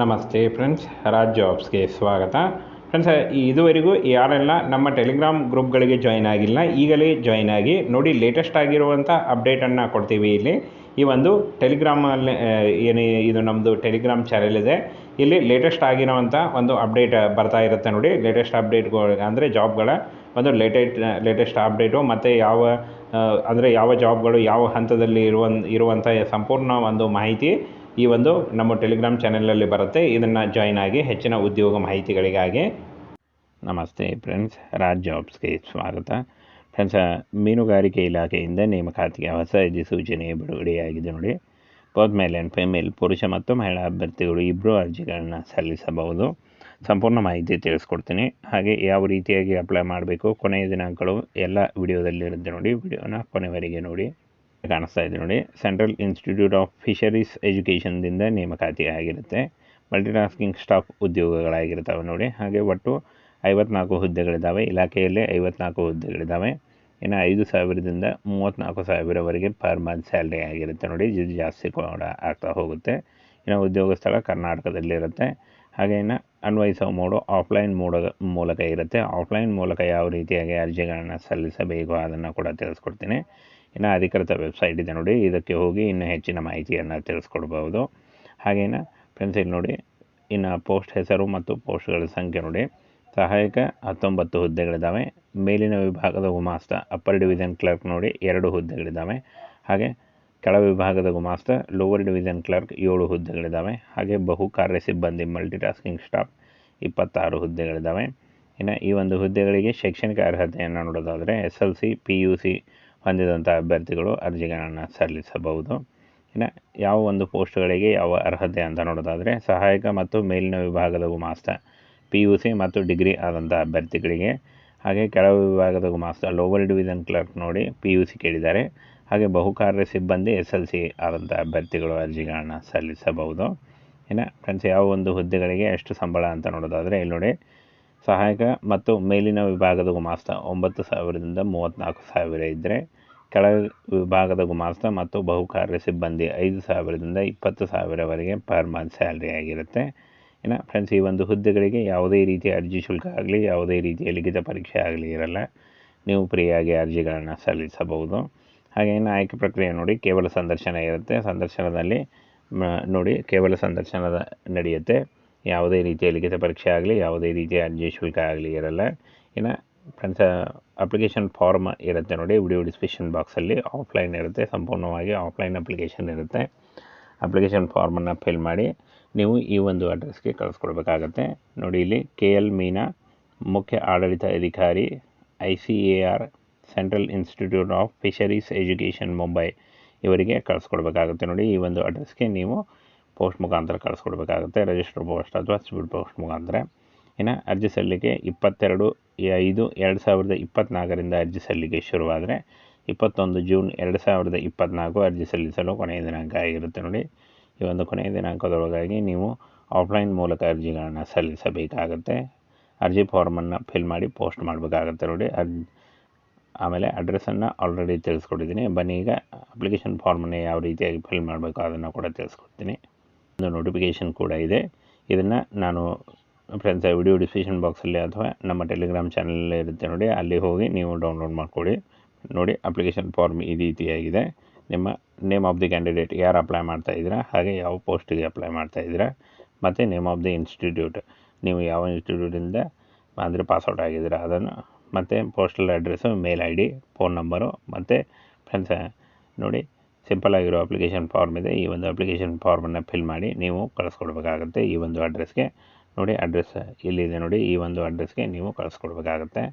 ನಮಸ್ತೆ ಫ್ರೆಂಡ್ಸ್ ರಾಜ್ ಜಾಬ್ಸ್ಗೆ ಸ್ವಾಗತ. ಫ್ರೆಂಡ್ಸ್, ಇದುವರೆಗೂ ಯಾರೆಲ್ಲ ನಮ್ಮ ಟೆಲಿಗ್ರಾಮ್ ಗ್ರೂಪ್ಗಳಿಗೆ ಜಾಯ್ನ್ ಆಗಿಲ್ಲ, ಈಗಲೇ ಜಾಯ್ನ್ ಆಗಿ ನೋಡಿ ಲೇಟೆಸ್ಟ್ ಆಗಿರುವಂಥ ಅಪ್ಡೇಟನ್ನು ಕೊಡ್ತೀವಿ ಇಲ್ಲಿ. ಈ ಒಂದು ಟೆಲಿಗ್ರಾಮಲ್ಲಿ ಏನು ಇದು ನಮ್ಮದು ಟೆಲಿಗ್ರಾಮ್ ಚಾನೆಲ್ ಇದೆ. ಇಲ್ಲಿ ಲೇಟೆಸ್ಟ್ ಆಗಿರುವಂಥ ಒಂದು ಅಪ್ಡೇಟ್ ಬರ್ತಾ ಇರುತ್ತೆ ನೋಡಿ. ಲೇಟೆಸ್ಟ್ ಅಪ್ಡೇಟ್ಗಳು ಅಂದರೆ ಜಾಬ್ಗಳ ಒಂದು ಲೇಟೆಸ್ಟ್ ಲೇಟೆಸ್ಟ್ ಅಪ್ಡೇಟು ಮತ್ತು ಯಾವ ಅಂದರೆ ಯಾವ ಜಾಬ್ಗಳು ಯಾವ ಹಂತದಲ್ಲಿ ಇರುವ ಇರುವಂಥ ಸಂಪೂರ್ಣ ಒಂದು ಮಾಹಿತಿ ಈ ಒಂದು ನಮ್ಮ ಟೆಲಿಗ್ರಾಮ್ ಚಾನೆಲಲ್ಲಿ ಬರುತ್ತೆ. ಇದನ್ನು ಜಾಯ್ನ್ ಆಗಿ ಹೆಚ್ಚಿನ ಉದ್ಯೋಗ ಮಾಹಿತಿಗಳಿಗಾಗಿ. ನಮಸ್ತೆ ಫ್ರೆಂಡ್ಸ್ ರಾಜ್ ಜಾಬ್ಸ್ಗೆ ಸ್ವಾಗತ. ಫ್ರೆಂಡ್ಸ್ ಮೀನುಗಾರಿಕೆ ಇಲಾಖೆಯಿಂದ ನೇಮಕಾತಿಗೆ ಹೊಸ ಅಧಿಸೂಚನೆ ಬಿಡುಗಡೆಯಾಗಿದೆ ನೋಡಿ. ಬೋತ್ ಮೇಲ್ ಆ್ಯಂಡ್ ಫಿಮೇಲ್ ಪುರುಷ ಮತ್ತು ಮಹಿಳಾ ಅಭ್ಯರ್ಥಿಗಳು ಇಬ್ಬರು ಅರ್ಜಿಗಳನ್ನು ಸಲ್ಲಿಸಬಹುದು. ಸಂಪೂರ್ಣ ಮಾಹಿತಿ ತಿಳಿಸ್ಕೊಡ್ತೀನಿ. ಹಾಗೆ ಯಾವ ರೀತಿಯಾಗಿ ಅಪ್ಲೈ ಮಾಡಬೇಕು, ಕೊನೆಯ ದಿನಾಂಕಗಳು ಎಲ್ಲ ವಿಡಿಯೋದಲ್ಲಿರುತ್ತೆ ನೋಡಿ. ವಿಡಿಯೋನ ಕೊನೆವರೆಗೆ ನೋಡಿ. ಕಾಣಿಸ್ತಾ ಇದೆ ನೋಡಿ ಸೆಂಟ್ರಲ್ ಇನ್ಸ್ಟಿಟ್ಯೂಟ್ ಆಫ್ ಫಿಶರೀಸ್ ಎಜುಕೇಷನ್ದಿಂದ ನೇಮಕಾತಿ ಆಗಿರುತ್ತೆ. ಮಲ್ಟಿಟಾಸ್ಕಿಂಗ್ ಸ್ಟಾಫ್ ಉದ್ಯೋಗಗಳಾಗಿರ್ತವೆ ನೋಡಿ. ಹಾಗೆ ಒಟ್ಟು ಐವತ್ನಾಲ್ಕು ಹುದ್ದೆಗಳಿದ್ದಾವೆ. ಇಲಾಖೆಯಲ್ಲಿ ಐವತ್ನಾಲ್ಕು ಹುದ್ದೆಗಳಿದ್ದಾವೆ. ಇನ್ನು ಐದು ಸಾವಿರದಿಂದ ಮೂವತ್ತ್ನಾಲ್ಕು ಸಾವಿರವರೆಗೆ ಪರ್ ಮಂತ್ ಸ್ಯಾಲ್ರಿ ಆಗಿರುತ್ತೆ ನೋಡಿ. ಇದು ಜಾಸ್ತಿ ಕೂಡ ಆಗ್ತಾ ಹೋಗುತ್ತೆ. ಇನ್ನು ಉದ್ಯೋಗ ಸ್ಥಳ ಕರ್ನಾಟಕದಲ್ಲಿರುತ್ತೆ. ಹಾಗೆ ಇನ್ನು ಅನ್ವಯಿಸುವ ಮೋಡು ಆಫ್ಲೈನ್ ಮೋಡ ಮೂಲಕ ಇರುತ್ತೆ. ಆಫ್ಲೈನ್ ಮೂಲಕ ಯಾವ ರೀತಿಯಾಗಿ ಅರ್ಜಿಗಳನ್ನು ಸಲ್ಲಿಸಬೇಕು ಅದನ್ನು ಕೂಡ ತಿಳಿಸ್ಕೊಡ್ತೀನಿ. ಇನ್ನು ಅಧಿಕೃತ ವೆಬ್ಸೈಟ್ ಇದೆ ನೋಡಿ, ಇದಕ್ಕೆ ಹೋಗಿ ಇನ್ನೂ ಹೆಚ್ಚಿನ ಮಾಹಿತಿಯನ್ನು ತಿಳಿಸ್ಕೊಡ್ಬೋದು. ಹಾಗೇನ ಫ್ರೆಂಡ್ಸ್ ಇಲ್ಲಿ ನೋಡಿ, ಇನ್ನು ಪೋಸ್ಟ್ ಹೆಸರು ಮತ್ತು ಪೋಸ್ಟ್ಗಳ ಸಂಖ್ಯೆ ನೋಡಿ. ಸಹಾಯಕ ಹತ್ತೊಂಬತ್ತು ಹುದ್ದೆಗಳಿದ್ದಾವೆ. ಮೇಲಿನ ವಿಭಾಗದ ಗುಮಾಸ್ತ ಅಪ್ಪರ್ ಡಿವಿಷನ್ ಕ್ಲರ್ಕ್ ನೋಡಿ ಎರಡು ಹುದ್ದೆಗಳಿದ್ದಾವೆ. ಹಾಗೆ ಕೆಳ ವಿಭಾಗದ ಗುಮಾಸ್ತ ಲೋವರ್ ಡಿವಿಷನ್ ಕ್ಲರ್ಕ್ ಏಳು ಹುದ್ದೆಗಳಿದ್ದಾವೆ. ಹಾಗೆ ಬಹು ಕಾರ್ಯ ಸಿಬ್ಬಂದಿ ಮಲ್ಟಿಟಾಸ್ಕಿಂಗ್ ಸ್ಟಾಫ್ ಇಪ್ಪತ್ತಾರು ಹುದ್ದೆಗಳಿದ್ದಾವೆ. ಇನ್ನು ಈ ಒಂದು ಹುದ್ದೆಗಳಿಗೆ ಶೈಕ್ಷಣಿಕ ಅರ್ಹತೆಯನ್ನು ನೋಡೋದಾದರೆ S L C, P U C ಹೊಂದಿದಂಥ ಅಭ್ಯರ್ಥಿಗಳು ಅರ್ಜಿಗಳನ್ನು ಸಲ್ಲಿಸಬಹುದು. ಇನ್ನು ಯಾವ ಒಂದು ಪೋಸ್ಟ್ಗಳಿಗೆ ಯಾವ ಅರ್ಹತೆ ಅಂತ ನೋಡೋದಾದರೆ ಸಹಾಯಕ ಮತ್ತು ಮೇಲಿನ ವಿಭಾಗದ ಗುಮಾಸ್ತ, ಪಿ ಯು ಸಿ ಮತ್ತು ಡಿಗ್ರಿ ಆದಂಥ ಅಭ್ಯರ್ಥಿಗಳಿಗೆ. ಹಾಗೆ ಕೆಳ ವಿಭಾಗದ ಗುಮಾಸ್ತ ಲೋವರ್ ಡಿವಿಷನ್ ಕ್ಲರ್ಕ್ ನೋಡಿ ಪಿ ಯು ಸಿ ಕೇಳಿದ್ದಾರೆ. ಹಾಗೆ ಬಹುಕಾರ್ಯ ಸಿಬ್ಬಂದಿ ಎಸ್ ಎಲ್ ಸಿ ಆದಂಥ ಅಭ್ಯರ್ಥಿಗಳು ಅರ್ಜಿಗಳನ್ನು ಸಲ್ಲಿಸಬಹುದು. ಇನ್ನು ಫ್ರೆಂಡ್ಸ್ ಯಾವ ಒಂದು ಹುದ್ದೆಗಳಿಗೆ ಎಷ್ಟು ಸಂಬಳ ಅಂತ ನೋಡೋದಾದರೆ, ಇಲ್ಲಿ ನೋಡಿ. ಸಹಾಯಕ ಮತ್ತು ಮೇಲಿನ ವಿಭಾಗದ ಗುಮಾಸ್ತ ಒಂಬತ್ತು ಸಾವಿರದಿಂದ ಮೂವತ್ತ್ನಾಲ್ಕು ಸಾವಿರ ಇದ್ದರೆ ಕೆಳ ವಿಭಾಗದ ಗುಮಾಸ್ತ ಮತ್ತು ಬಹುಕಾರ್ಯ ಸಿಬ್ಬಂದಿ ಐದು ಸಾವಿರದಿಂದ ಇಪ್ಪತ್ತು ಸಾವಿರವರೆಗೆ ಪರ್ ಮಂತ್ ಸ್ಯಾಲ್ರಿ ಆಗಿರುತ್ತೆ. ಇನ್ನು ಫ್ರೆಂಡ್ಸ್ ಈ ಒಂದು ಹುದ್ದೆಗಳಿಗೆ ಯಾವುದೇ ರೀತಿಯ ಅರ್ಜಿ ಶುಲ್ಕ ಆಗಲಿ, ಯಾವುದೇ ರೀತಿಯ ಲಿಖಿತ ಪರೀಕ್ಷೆ ಆಗಲಿ ಇರಲ್ಲ. ನೀವು ಫ್ರೀಯಾಗಿ ಅರ್ಜಿಗಳನ್ನು ಸಲ್ಲಿಸಬಹುದು. ಹಾಗೆ ಇನ್ನು ಆಯ್ಕೆ ಪ್ರಕ್ರಿಯೆ ನೋಡಿ ಕೇವಲ ಸಂದರ್ಶನ ಇರುತ್ತೆ. ಸಂದರ್ಶನದಲ್ಲಿ ನೋಡಿ ಕೇವಲ ಸಂದರ್ಶನದ ನಡೆಯುತ್ತೆ. ಯಾವುದೇ ರೀತಿಯ ಲಿಖಿತ ಪರೀಕ್ಷೆ ಆಗಲಿ, ಯಾವುದೇ ರೀತಿಯ ಅರ್ಜಿ ಶುಲ್ಕ ಆಗಲಿ ಇರಲ್ಲ. ಇನ್ನು ಫ್ರೆಂಡ್ಸ್ ಅಪ್ಲಿಕೇಶನ್ ಫಾರ್ಮ್ ಇರುತ್ತೆ ನೋಡಿ ವಿಡಿಯೋ ಡಿಸ್ಕ್ರಿಪ್ಷನ್ ಬಾಕ್ಸಲ್ಲಿ ಆಫ್ಲೈನ್ ಇರುತ್ತೆ. ಸಂಪೂರ್ಣವಾಗಿ ಆಫ್ಲೈನ್ ಅಪ್ಲಿಕೇಶನ್ ಇರುತ್ತೆ. ಅಪ್ಲಿಕೇಶನ್ ಫಾರ್ಮನ್ನು ಫಿಲ್ ಮಾಡಿ ನೀವು ಈ ಒಂದು ಅಡ್ರೆಸ್ಗೆ ಕಳಿಸ್ಕೊಡ್ಬೇಕಾಗತ್ತೆ. ನೋಡಿ ಇಲ್ಲಿ ಕೆ ಎಲ್ ಮೀನಾ ಮುಖ್ಯ ಆಡಳಿತ ಅಧಿಕಾರಿ I C A R central institute of fisheries education Mumbai ಇವರಿಗೆ ಕಳಿಸ್ಕೊಡ್ಬೇಕಾಗುತ್ತೆ ನೋಡಿ. ಈ ಒಂದು ಅಡ್ರೆಸ್ಗೆ ನೀವು ಪೋಸ್ಟ್ ಮುಖಾಂತರ ಕಳಿಸ್ಕೊಡ್ಬೇಕಾಗುತ್ತೆ. ರಿಜಿಸ್ಟರ್ ಪೋಸ್ಟ್ ಅಥವಾ ಸ್ಪೀಡ್ ಪೋಸ್ಟ್ ಮುಖಾಂತರ. ಇನ್ನು ಅರ್ಜಿ ಸಲ್ಲಿಕೆ ಇಪ್ಪತ್ತೆರಡು, ಐದು, ಎರಡು ಸಾವಿರದ ಇಪ್ಪತ್ತ್ನಾಲ್ಕರಿಂದ ಅರ್ಜಿ ಸಲ್ಲಿಕೆ ಶುರುವಾದರೆ ಇಪ್ಪತ್ತೊಂದು ಜೂನ್ ಎರಡು ಸಾವಿರದ ಇಪ್ಪತ್ತ್ನಾಲ್ಕು ಅರ್ಜಿ ಸಲ್ಲಿಸಲು ಕೊನೆಯ ದಿನಾಂಕ ಆಗಿರುತ್ತೆ ನೋಡಿ. ಈ ಒಂದು ಕೊನೆಯ ದಿನಾಂಕದೊಳಗಾಗಿ ನೀವು ಆಫ್ಲೈನ್ ಮೂಲಕ ಅರ್ಜಿಗಳನ್ನು ಸಲ್ಲಿಸಬೇಕಾಗತ್ತೆ. ಅರ್ಜಿ ಫಾರ್ಮನ್ನು ಫಿಲ್ ಮಾಡಿ ಪೋಸ್ಟ್ ಮಾಡಬೇಕಾಗತ್ತೆ ನೋಡಿ. ಅರ್ ಆಮೇಲೆ ಅಡ್ರೆಸ್ಸನ್ನು ಆಲ್ರೆಡಿ ತಿಳಿಸ್ಕೊಟ್ಟಿದ್ದೀನಿ. ಬನ್ನಿ ಈಗ ಅಪ್ಲಿಕೇಶನ್ ಫಾರ್ಮನ್ನು ಯಾವ ರೀತಿಯಾಗಿ ಫಿಲ್ ಮಾಡಬೇಕು ಅದನ್ನು ಕೂಡ ತಿಳಿಸ್ಕೊಡ್ತೀನಿ. ಒಂದು ನೋಟಿಫಿಕೇಷನ್ ಕೂಡ ಇದೆ. ಇದನ್ನು ನಾನು ಫ್ರೆಂಡ್ಸ್ ವಿಡಿಯೋ ಡಿಸ್ಕ್ರಿಪ್ಷನ್ ಬಾಕ್ಸಲ್ಲಿ ಅಥವಾ ನಮ್ಮ ಟೆಲಿಗ್ರಾಮ್ ಚಾನಲಲ್ಲಿ ಇರುತ್ತೆ ನೋಡಿ. ಅಲ್ಲಿ ಹೋಗಿ ನೀವು ಡೌನ್ಲೋಡ್ ಮಾಡಿಕೊಡಿ ನೋಡಿ ಅಪ್ಲಿಕೇಶನ್ ಫಾರ್ಮ್ ಈ ರೀತಿಯಾಗಿದೆ. ನಿಮ್ಮ ನೇಮ್ ಆಫ್ ದಿ ಕ್ಯಾಂಡಿಡೇಟ್ ಯಾರು ಅಪ್ಲೈ ಮಾಡ್ತಾ ಇದ್ದೀರಾ? ಹಾಗೆ ಯಾವ ಪೋಸ್ಟಿಗೆ ಅಪ್ಲೈ ಮಾಡ್ತಾ ಇದ್ದೀರಾ? ಮತ್ತು ನೇಮ್ ಆಫ್ ದಿ ಇನ್ಸ್ಟಿಟ್ಯೂಟ್ ನೀವು ಯಾವ ಇನ್ಸ್ಟಿಟ್ಯೂಟಿಂದ ಅಂದರೆ ಪಾಸ್ಔಟ್ ಆಗಿದ್ದೀರಾ? ಅದನ್ನು ಮತ್ತು postal address mail I D phone number ಮತ್ತು ಫ್ರೆಂಡ್ಸ್ ನೋಡಿ ಸಿಂಪಲ್ ಆಗಿರೋ ಅಪ್ಲಿಕೇಶನ್ ಫಾರ್ಮ್ ಇದೆ. ಈ ಒಂದು ಅಪ್ಲಿಕೇಶನ್ ಫಾರ್ಮನ್ನು ಫಿಲ್ ಮಾಡಿ ನೀವು ಕಳಿಸ್ಕೊಡ್ಬೇಕಾಗತ್ತೆ ಈ ಒಂದು ಅಡ್ರೆಸ್ಗೆ ನೋಡಿ ಅಡ್ರೆಸ್ ಇಲ್ಲಿದೆ ನೋಡಿ ಈ ಒಂದು ಅಡ್ರೆಸ್ಗೆ ನೀವು ಕಳಿಸ್ಕೊಡ್ಬೇಕಾಗತ್ತೆ.